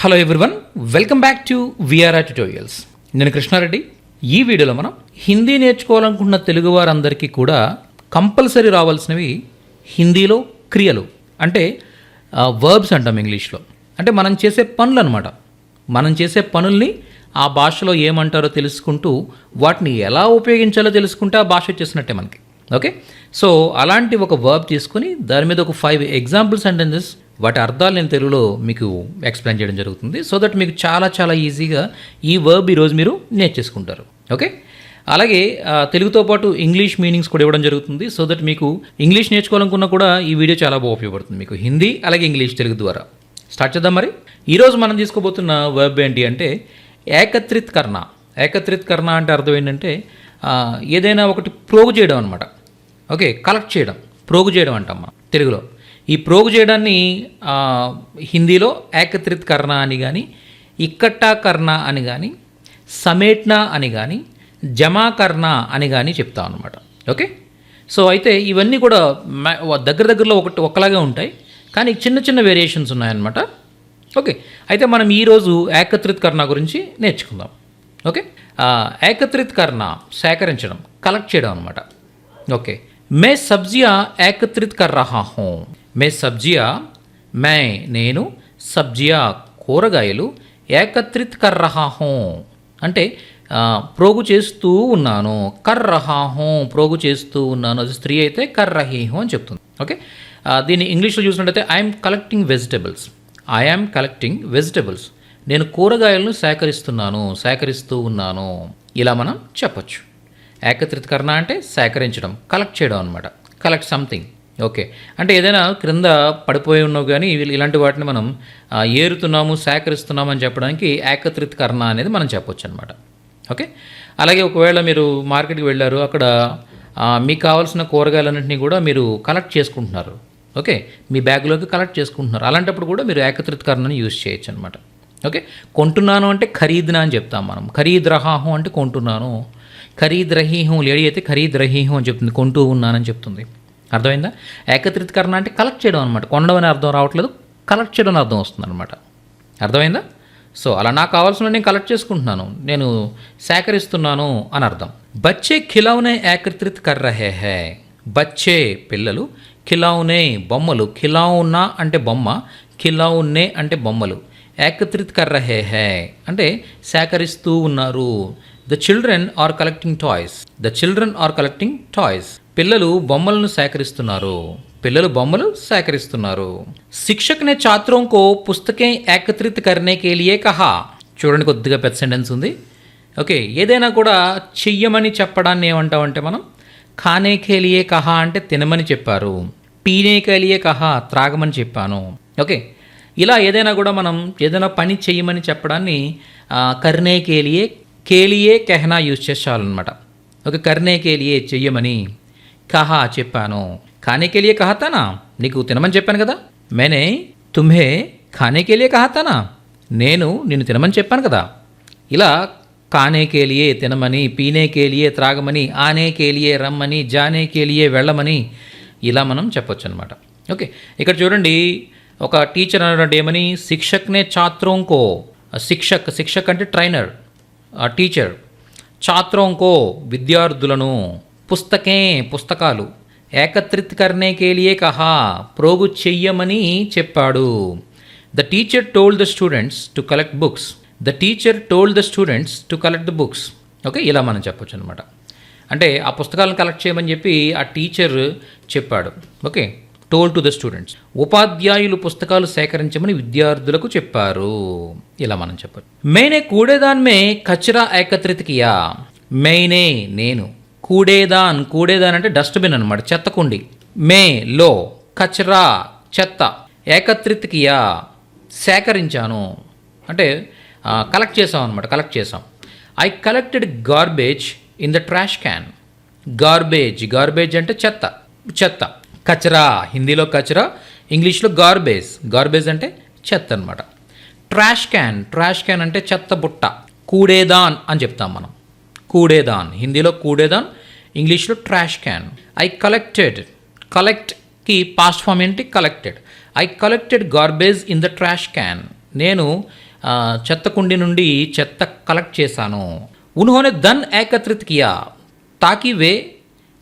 Hello everyone welcome back to VRR tutorials నేను కృష్ణారెడ్డి. ఈ వీడియోలో మనం హిందీ నేర్చుకోవాలనుకున్న తెలుగు వారందరికీ కూడా కంపల్సరీ రావాల్సినవి హిందీలో క్రియలు. అంటే వర్బ్స్ అంటాం ఇంగ్లీష్లో. అంటే మనం చేసే పనులు అనమాట మనం చేసే పనుల్ని ఆ భాషలో ఏమంటారో తెలుసుకుంటూ వాటిని ఎలా ఉపయోగించాలో తెలుసుకుంటే ఆ భాష వచ్చేసినట్టే మనకి. ఓకే? సో అలాంటి ఒక వర్బ్ తీసుకుని దాని మీద ఒక ఫైవ్ ఎగ్జాంపుల్ సెంటెన్సెస్ వాటి అర్థాలు నేను తెలుగులో మీకు ఎక్స్ప్లెయిన్ చేయడం జరుగుతుంది. సో దట్ మీకు చాలా చాలా ఈజీగా ఈ వర్బ్ ఈరోజు మీరు నేర్చేసుకుంటారు. ఓకే అలాగే తెలుగుతో పాటు ఇంగ్లీష్ మీనింగ్స్ కూడా ఇవ్వడం జరుగుతుంది. సో దట్ మీకు ఇంగ్లీష్ నేర్చుకోవాలనుకున్నా కూడా ఈ వీడియో చాలా బాగా ఉపయోగపడుతుంది మీకు. హిందీ అలాగే ఇంగ్లీష్ తెలుగు ద్వారా. స్టార్ట్ చేద్దాం మరి. ఈరోజు మనం తీసుకోబోతున్న వర్బ్ ఏంటి అంటే ఏకత్రిత్ కర్ణ. ఏకత్రిత్ కర్ణ అంటే అర్థం ఏంటంటే ఏదైనా ఒకటి ప్రోగు చేయడం అనమాట ఓకే కలెక్ట్ చేయడం. ప్రోగు చేయడం అంటమ్మ తెలుగులో. ఈ ప్రోగు చేయడాన్ని హిందీలో ఏకత్రిత్ కర్ణ అని కానీ ఇక్కట్టా కర్ణ అని కానీ సమేట్నా అని కానీ జమాకర్ణ అని కానీ చెప్తాం అనమాట ఓకే? సో అయితే ఇవన్నీ కూడా దగ్గర దగ్గరలో ఒకటి ఒకలాగే ఉంటాయి. కానీ చిన్న చిన్న వేరియేషన్స్ ఉన్నాయన్నమాట. ఓకే? అయితే మనం ఈరోజు ఏకత్రిత్ కర్ణ గురించి నేర్చుకుందాం. ఓకే? ఏకత్రిత్ కర్ణ సేకరించడం కలెక్ట్ చేయడం అనమాట ఓకే? మే సబ్జియా ఏకత్రిత్ కర్ రహా మే సబ్జియా మే నేను సబ్జియా కూరగాయలు ఏకత్రిత్ కర్ రహా అంటే ప్రోగు చేస్తూ ఉన్నాను. కర్ రహా ప్రోగు చేస్తూ ఉన్నాను. అది స్త్రీ అయితే కర్ రహీ అని చెప్తుంది. ఓకే? దీన్ని ఇంగ్లీష్లో చూసినట్టయితే I'm collecting vegetables I'm collecting vegetables నేను కూరగాయలను సేకరిస్తున్నాను సేకరిస్తూ ఉన్నాను. ఇలా మనం చెప్పొచ్చు. ఏకత్రితకరణ అంటే సేకరించడం కలెక్ట్ చేయడం అనమాట కలెక్ట్ సంథింగ్ ఓకే. అంటే ఏదైనా క్రింద పడిపోయి ఉన్నావు కానీ వీళ్ళు ఇలాంటి వాటిని మనం ఏరుతున్నాము సేకరిస్తున్నాము అని చెప్పడానికి ఏకత్రితకరణ అనేది మనం చెప్పొచ్చు అనమాట ఓకే? అలాగే ఒకవేళ మీరు మార్కెట్కి వెళ్ళారు అక్కడ మీకు కావాల్సిన కూరగాయలన్నింటినీ కూడా మీరు కలెక్ట్ చేసుకుంటున్నారు. ఓకే? మీ బ్యాగ్లోకి కలెక్ట్ చేసుకుంటున్నారు. అలాంటప్పుడు కూడా మీరు ఏకత్రితకరణని యూజ్ చేయొచ్చు అనమాట ఓకే? కొంటున్నాను అంటే ఖరీదునా అని చెప్తాం మనం. ఖరీద్రహాహం అంటే కొంటున్నాను. ఖరీద్రహీహం లేడీ అయితే ఖరీద్రహీహం అని చెప్తుంది. కొంటూ ఉన్నానని చెప్తుంది. అర్థమైందా? ఏకత్రితకరణ అంటే కలెక్ట్ చేయడం అనమాట కొనడం అనే అర్థం రావట్లేదు కలెక్ట్ చేయడం అని అర్థం వస్తుంది అనమాట అర్థమైందా? సో అలా నాకు కావాల్సిన నేను కలెక్ట్ చేసుకుంటున్నాను. నేను సేకరిస్తున్నాను అని అర్థం. బచ్చే ఖిలౌనే ఏకత్రిత్ కర్రహే హే బచ్చే పిల్లలు ఖిలౌనే బొమ్మలు. ఖిలౌనా అంటే బొమ్మ ఖిలౌనే అంటే బొమ్మలు. ఏకత్రిత్ కర్రహే హే అంటే సేకరిస్తూ ఉన్నారు. The children are collecting toys the children are collecting toys పిల్లలు బొమ్మలను సేకరిస్తున్నారు. పిల్లలు బొమ్మలు సేకరిస్తున్నారు. శిక్షక్ నే ఛాత్రోం కో పుస్తకే ఏకత్రిత కర్నే కేలియే కహా. చూడండి కొద్దిగా పెద్ద సెంటెన్స్ ఉంది. ఓకే ఏదైనా కూడా చెయ్యమని చెప్పడాన్ని ఏమంటామంటే మనం? ఖానే కేలియే కహా అంటే తినమని చెప్పారు. పీనే కేలియే కహా త్రాగమని చెప్పాను. ఓకే ఇలా ఏదైనా కూడా మనం ఏదైనా పని చేయమని చెప్పడాన్ని కర్ణే కేలియే కేలియే కెహనా యూజ్ చేసాలన్నమాట ఓకే కర్ణే కేలియే చెయ్యమని కహా చెప్పాను. ఖానే కహతానా నీకు తినమని చెప్పాను కదా. మేనే తుమ్హే ఖానే కహతానా నేను నిన్ను తినమని చెప్పాను కదా. ఇలా కానేకేలియే తినమని పీనేకేలియే త్రాగమని ఆనేకేలియే రమ్మని జానేకేలియే వెళ్ళమని ఇలా మనం చెప్పొచ్చు అనమాట ఓకే ఇక్కడ చూడండి. ఒక టీచర్ అన్నటువంటి ఏమని? శిక్షక్నే ఛాత్రోంకో శిక్షక్ శిక్షక్ అంటే ట్రైనర్ టీచర్. ఛాత్రోంకో విద్యార్థులను. పుస్తకే పుస్తకాలు. ఏకత్రిత్ కర్నే కేలియే కహా ప్రోగు చెయ్యమని చెప్పాడు. The teacher told the students to collect books the teacher told the students to collect the books okay ఇలా మనం చెప్పొచ్చు అనమాట అంటే ఆ పుస్తకాలను కలెక్ట్ చేయమని చెప్పి ఆ టీచర్ చెప్పాడు. Okay told to the students ఉపాధ్యాయులు పుస్తకాలు సేకరించమని విద్యార్థులకు చెప్పారు. ఇలా మనం చెప్పచ్చు. మేనే కూడేదాన్మే కచరా ఏకత్రితకియా. మెయినే నేను. కూడేదాన్ కూడేదాన్ అంటే డస్ట్బిన్ అనమాట చెత్త కుండి. మే లో కచరా చెత్త. ఏకత్రిత కియా సేకరించాను. అంటే కలెక్ట్ చేసాం అనమాట కలెక్ట్ చేసాం I collected garbage in the trash can. Garbage garbage అంటే చెత్త చెత్త. కచరా హిందీలో కచరా ఇంగ్లీష్లో గార్బేజ్. గార్బేజ్ అంటే చెత్త అనమాట ట్రాష్ క్యాన్ ట్రాష్ క్యాన్ అంటే చెత్త బుట్ట. కూడేదాన్ అని చెప్తాం మనం. కూడేదాన్ హిందీలో కూడేదాన్ ఇంగ్లీష్లో ట్రాష్ క్యాన్. ఐ కలెక్టెడ్ కలెక్ట్కి పాస్ట్ ఫామ్ ఏంటి? Collected I collected garbage in the trash can నేను చెత్త కుండి నుండి చెత్త కలెక్ట్ చేశాను. ఉన్హోనే ధన్ ఏకత్రిత్ కియా. తాకి వే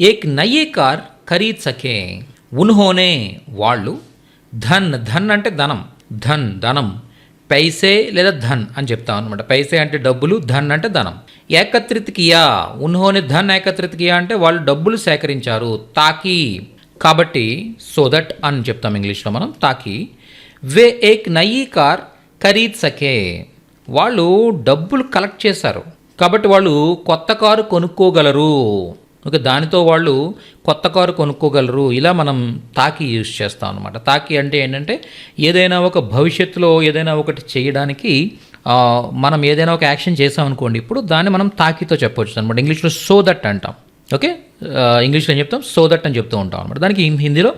ఏక్ నయే కార్ ఖరీద్ సకే ఉన్హోనే వాళ్ళు ధన్ ధన్ అంటే ధనం. ధన్ ధనం. పైసే లేదా ధన్ అని చెప్తాం అనమాట పైసే అంటే డబ్బులు ధన్ అంటే ధనం. ఏకత్రిత్ కియా ఉన్హోని ధన్ ఏకత్రిత్ కియా అంటే వాళ్ళు డబ్బులు సేకరించారు. తాకి. కాబట్టి సో దట్ అని చెప్తాం ఇంగ్లీష్లో మనం. తాకి. వే ఏక్ నయీ కార్ ఖరీద్ సకే వాళ్ళు డబ్బులు కలెక్ట్ చేశారు. కాబట్టి వాళ్ళు కొత్త కారు కొనుక్కోగలరు. ఓకే దానితో వాళ్ళు కొత్త కారు కొనుక్కోగలరు. ఇలా మనం తాకి యూజ్ చేస్తాం అనమాట తాకి అంటే ఏంటంటే ఏదైనా ఒక భవిష్యత్తులో ఏదైనా ఒకటి చేయడానికి మనం ఏదైనా ఒక యాక్షన్ చేసాం అనుకోండి ఇప్పుడు దాన్ని మనం తాకితో చెప్పొచ్చు అనమాట ఇంగ్లీష్లో సో దట్ అంటాం. ఓకే? ఇంగ్లీష్లో ఏం చెప్తాం? సో దట్ అని చెప్తూ ఉంటాం అనమాట దానికి హిందీలో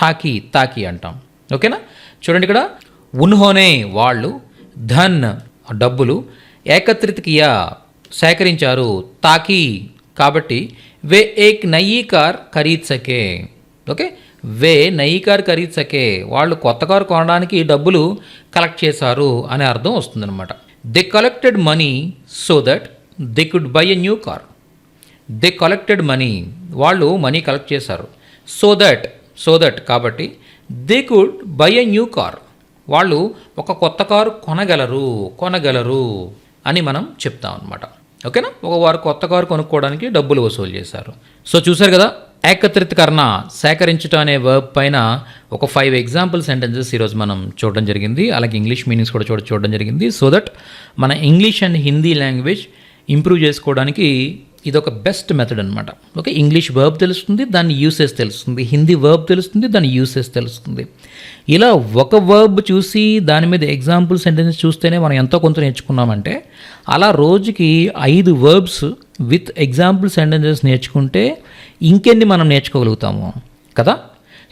తాకి తాకి అంటాం. ఓకేనా? చూడండి ఇక్కడ. ఉన్హోనే వాళ్ళు ధన్ డబ్బులు ఏకత్రిత కియా సేకరించారు. తాకి కాబట్టి వే ఏక్ नई కార్ ఖరీద్ సకే ఓకే వే నయీ కార్ ఖరీద్ సకే వాళ్ళు కొత్త కారు కొనడానికి డబ్బులు కలెక్ట్ చేశారు అనే అర్థం వస్తుందన్నమాట. They collected money so that they could buy a new car they collected money వాళ్ళు మనీ కలెక్ట్ చేశారు. సో దట్ సో దట్ కాబట్టి they could buy a new car వాళ్ళు ఒక కొత్త కారు కొనగలరు కొనగలరు అని మనం చెప్తాం అనమాట ఓకేనా? ఒక వారు కొత్త కారు కొనుక్కోవడానికి డబ్బులు వసూలు చేశారు. సో చూశారు కదా ఏకత్రితకరణ సేకరించడం అనే వర్బ్ పైన ఒక ఫైవ్ ఎగ్జాంపుల్ సెంటెన్సెస్ ఈరోజు మనం చూడడం జరిగింది. అలాగే ఇంగ్లీష్ మీనింగ్స్ కూడా చూడ చూడడం జరిగింది. సో దట్ మన English and Hindi language improve చేసుకోవడానికి ఇది ఒక బెస్ట్ మెథడ్ అనమాట ఓకే ఇంగ్లీష్ వర్బ్ తెలుస్తుంది దాని యూసెస్ తెలుస్తుంది. హిందీ వర్బ్ తెలుస్తుంది దాని యూసెస్ తెలుస్తుంది. ఇలా ఒక వర్బ్ చూసి దాని మీద ఎగ్జాంపుల్ సెంటెన్స్ చూస్తేనే మనం ఎంతో కొంత నేర్చుకున్నామంటే అలా రోజుకి ఐదు వర్బ్స్ విత్ ఎగ్జాంపుల్ సెంటెన్సెస్ నేర్చుకుంటే ఇంకెన్ని మనం నేర్చుకోగలుగుతాము? కదా?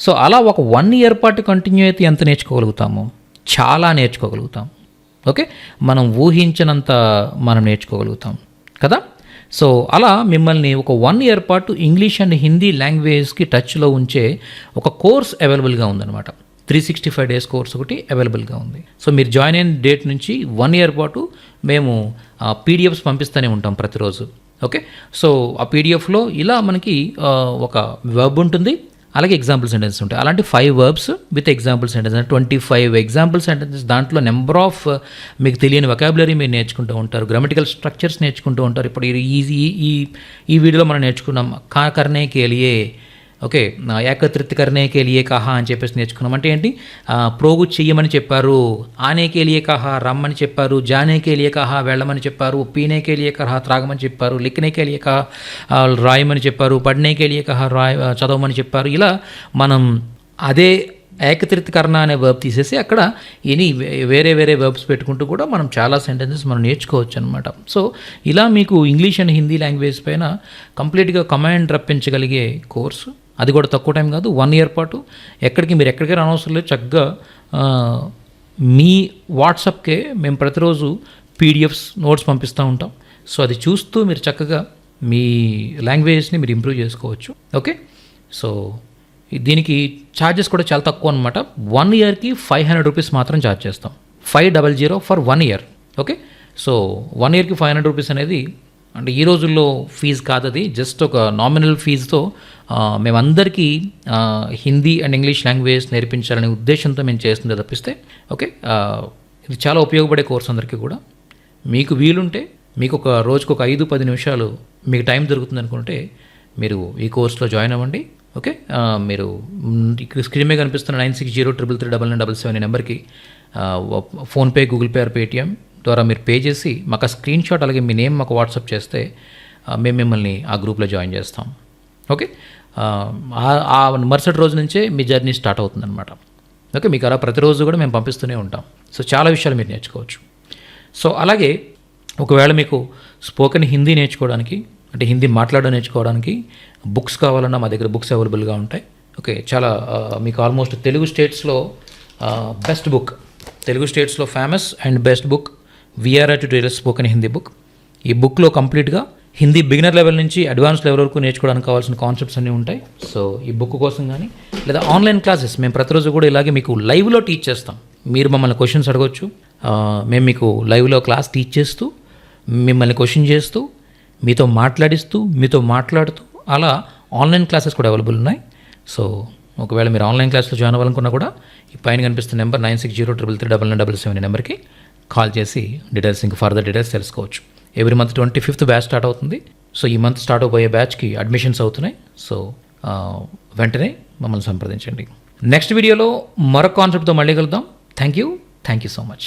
సో అలా ఒక వన్ ఇయర్ పాటు కంటిన్యూ అయితే ఎంత నేర్చుకోగలుగుతాము? చాలా నేర్చుకోగలుగుతాం. ఓకే? మనం ఊహించినంత మనం నేర్చుకోగలుగుతాం. కదా? సో అలా మిమ్మల్ని ఒక వన్ ఇయర్ పాటు ఇంగ్లీష్ అండ్ హిందీ లాంగ్వేజ్కి టచ్లో ఉంచే ఒక కోర్స్ అవైలబుల్గా ఉందన్నమాట. Three sixty five days course ఒకటి అవైలబుల్గా ఉంది. సో మీరు జాయిన్ అయిన డేట్ నుంచి వన్ ఇయర్ పాటు మేము పీడిఎఫ్స్ పంపిస్తూనే ఉంటాం ప్రతిరోజు. ఓకే సో ఆ పీడిఎఫ్లో ఇలా మనకి ఒక వెబ్ ఉంటుంది. అలాగే ఎగ్జాంపుల్ సెంటెన్స్ ఉంటాయి. అలాంటి five verbs with example sentence అంటే ట్వంటీ ఫైవ్ ఎగ్జాంపుల్ సెంటెన్సెస్ దాంట్లో నెంబర్ ఆఫ్ uh, మీకు తెలియని వొకాబులరీ మీరు నేర్చుకుంటూ ఉంటారు. గ్రామటికల్ స్ట్రక్చర్స్ నేర్చుకుంటూ ఉంటారు. ఇప్పుడు ఈ ఈ ఈ ఈ వీడియోలో మనం నేర్చుకున్నాం. కా కర్నే కేలియే ఓకే ఏకత్రిత కర్నే కేలియే కహా అని చెప్పేసి నేర్చుకున్నాం. అంటే ఏంటి? ప్రోగు చెయ్యమని చెప్పారు ఆనే కేలియే కహా రమ్మని చెప్పారు జానే కేలియే కహా వెళ్ళమని చెప్పారు పీనే కేలియే కహా త్రాగమని చెప్పారు లిఖనే కేలియే కహా రాయమని చెప్పారు పడనే కేలియే కహా రాయ చదవమని చెప్పారు. ఇలా మనం అదే ఏకత్రితకరణ అనే వర్బ్ తీసేసి అక్కడ ఎనీ వేరే వేరే వర్బ్స్ పెట్టుకుంటూ కూడా మనం చాలా సెంటెన్సెస్ మనం నేర్చుకోవచ్చు అనమాట సో ఇలా మీకు ఇంగ్లీష్ అండ్ హిందీ లాంగ్వేజ్ పైన కంప్లీట్గా కమాండ్ రప్పించగలిగే కోర్సు అది కూడా తక్కువ టైం కాదు వన్ ఇయర్ పాటు. ఎక్కడికి మీరు ఎక్కడికి రానవసరం లేదు చక్కగా మీ వాట్సాప్కే మేము ప్రతిరోజు పీడిఎఫ్స్ నోట్స్ పంపిస్తూ ఉంటాం. సో అది చూస్తూ మీరు చక్కగా మీ లాంగ్వేజ్ని మీరు ఇంప్రూవ్ చేసుకోవచ్చు. ఓకే? సో దీనికి ఛార్జెస్ కూడా చాలా తక్కువ అనమాట వన్ ఇయర్కి ఫైవ్ హండ్రెడ్ రూపీస్ మాత్రం ఛార్జ్ చేస్తాం. Five double zero for one year. Okay? So one ఇయర్కి ఫైవ్ హండ్రెడ్ రూపీస్ అనేది అంటే ఈ రోజుల్లో ఫీజు కాదు అది జస్ట్ ఒక నామినల్ ఫీజుతో మేమందరికీ హిందీ అండ్ ఇంగ్లీష్ లాంగ్వేజ్ నేర్పించాలనే ఉద్దేశంతో మేము చేస్తుంది తప్పిస్తే ఓకే ఇది చాలా ఉపయోగపడే కోర్స్ అందరికీ కూడా. మీకు వీలుంటే మీకు ఒక రోజుకు ఒక ఐదు పది నిమిషాలు మీకు టైం దొరుకుతుంది అనుకుంటే మీరు ఈ కోర్స్లో జాయిన్ అవ్వండి ఓకే? మీరు ఇక్కడ స్క్రీన్ మీద కనిపిస్తున్న nine six zero triple three double nine double seven ఈ నెంబర్కి PhonePe Google Pay or Paytm ద్వారా మీరు పే చేసి మాకు ఆ స్క్రీన్ షాట్ అలాగే మీ నేమ్ మాకు వాట్సాప్ చేస్తే మేము మిమ్మల్ని ఆ గ్రూప్లో జాయిన్ చేస్తాం. ఓకే ఆ, మరుసటి రోజు నుంచే మీ జర్నీ స్టార్ట్ అవుతుందన్నమాట. ఓకే మీకు అలా ప్రతిరోజు కూడా మేము పంపిస్తూనే ఉంటాం. సో చాలా విషయాలు మీరు నేర్చుకోవచ్చు. సో అలాగే ఒకవేళ మీకు స్పోకెన్ హిందీ నేర్చుకోవడానికి అంటే హిందీ మాట్లాడడం నేర్చుకోవడానికి బుక్స్ కావాలన్నా మా దగ్గర బుక్స్ అవైలబుల్గా ఉంటాయి. ఓకే చాలా మీకు ఆల్మోస్ట్ తెలుగు స్టేట్స్లో బెస్ట్ బుక్ తెలుగు స్టేట్స్లో famous and best book VRR tutorial spoken Hindi book ఈ బుక్లో కంప్లీట్గా హిందీ బిగినర్ లెవెల్ నుంచి అడ్వాన్స్ లెవెల్ వరకు నేర్చుకోవడానికి కావాల్సిన కాన్సెప్ట్స్ అన్నీ ఉంటాయి. సో ఈ బుక్ కోసం కానీ లేదా ఆన్లైన్ క్లాసెస్ మేము ప్రతిరోజు కూడా ఇలాగే మీకు లైవ్లో టీచ్ చేస్తాం. మీరు మమ్మల్ని క్వశ్చన్స్ అడగవచ్చు మేము మీకు లైవ్లో క్లాస్ టీచ్ చేస్తూ మిమ్మల్ని క్వశ్చన్ చేస్తూ మీతో మాట్లాడిస్తూ మీతో మాట్లాడుతూ అలా ఆన్లైన్ క్లాసెస్ కూడా అవైలబుల్ ఉన్నాయి. సో ఒకవేళ మీరు ఆన్లైన్ క్లాస్లో జాయిన్ అవ్వాలనుకున్నా కూడా ఈ పైన కనిపిస్తున్న number nine six zero triple three double nine double seven నెంబర్కి కాల్ చేసి డీటెయిల్స్ ఇంకా ఫర్దర్ డీటెయిల్స్ తెలుసుకోవచ్చు. Every month twenty fifth batch start అవుతుంది. సో ఈ మంత్ స్టార్ట్ అవబోయే బ్యాచ్కి అడ్మిషన్స్ అవుతున్నాయి. సో వెంటనే మమ్మల్ని సంప్రదించండి. నెక్స్ట్ వీడియోలో మరొక కాన్సెప్ట్తో మళ్ళీ కలుద్దాం. Thank you thank you so much